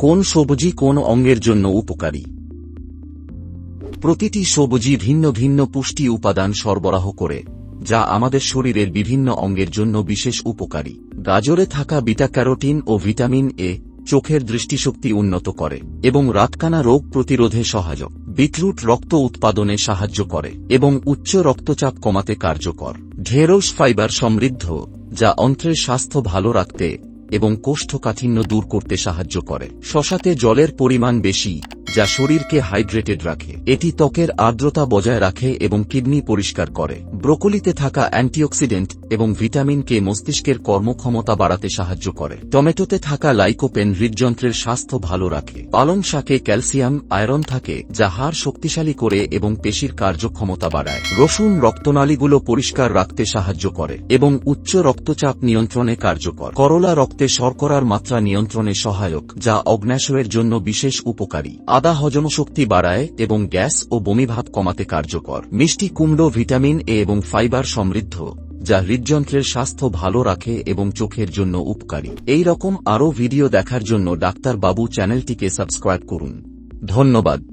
কোন সবজি কোন অঙ্গের জন্য উপকারী। প্রতিটি সবজি ভিন্ন ভিন্ন পুষ্টি উপাদান সরবরাহ করে, যা আমাদের শরীরের বিভিন্ন অঙ্গের জন্য বিশেষ উপকারী। গাজরে থাকা বিটা ক্যারোটিন ও ভিটামিন এ চোখের দৃষ্টিশক্তি উন্নত করে এবং রাতকানা রোগ প্রতিরোধে সহায়ক। বিটরুট রক্ত উৎপাদনে সাহায্য করে এবং উচ্চ রক্তচাপ কমাতে কার্যকর। ঢেঁড়স ফাইবার সমৃদ্ধ, যা অন্ত্রের স্বাস্থ্য ভালো রাখতে এবং কোষ্ঠকাঠিন্য দূর করতে সাহায্য করে। শশাতে জলের পরিমাণ বেশি। যা শরীরকে হাইড্রেটেড রাখে। এটি ত্বকের আর্দ্রতা বজায় রাখে এবং কিডনি পরিষ্কার করে। ব্রোকলিতে থাকা অ্যান্টিঅক্সিডেন্ট এবং ভিটামিন কে মস্তিষ্কের কর্মক্ষমতা বাড়াতে সাহায্য করে। টমেটোতে থাকা লাইকোপেন হৃদযন্ত্রের স্বাস্থ্য ভালো রাখে। পালং শাকে ক্যালসিয়াম, আয়রন থাকে, যা হাড় শক্তিশালী করে এবং পেশির কার্যক্ষমতা বাড়ায়। রসুন রক্তনালীগুলো পরিষ্কার রাখতে সাহায্য করে এবং উচ্চ রক্তচাপ নিয়ন্ত্রণে কার্যকর। করলা রক্তে শর্করার মাত্রা নিয়ন্ত্রণে সহায়ক, যা অগ্ন্যাশয়ের জন্য বিশেষ উপকারী। আদা হজমশক্তি বাড়ায় এবং গ্যাস ও বমিভাব কমাতে কার্যকর। মিষ্টি কুমড়ো, ভিটামিন এ এবং ফাইবার সমৃদ্ধ, যা হৃদযন্ত্রের স্বাস্থ্য ভালো রাখে এবং চোখের জন্য উপকারী। এই রকম আরও ভিডিও দেখার জন্য ডাক্তার বাবু চ্যানেলটিকে সাবস্ক্রাইব করুন। ধন্যবাদ।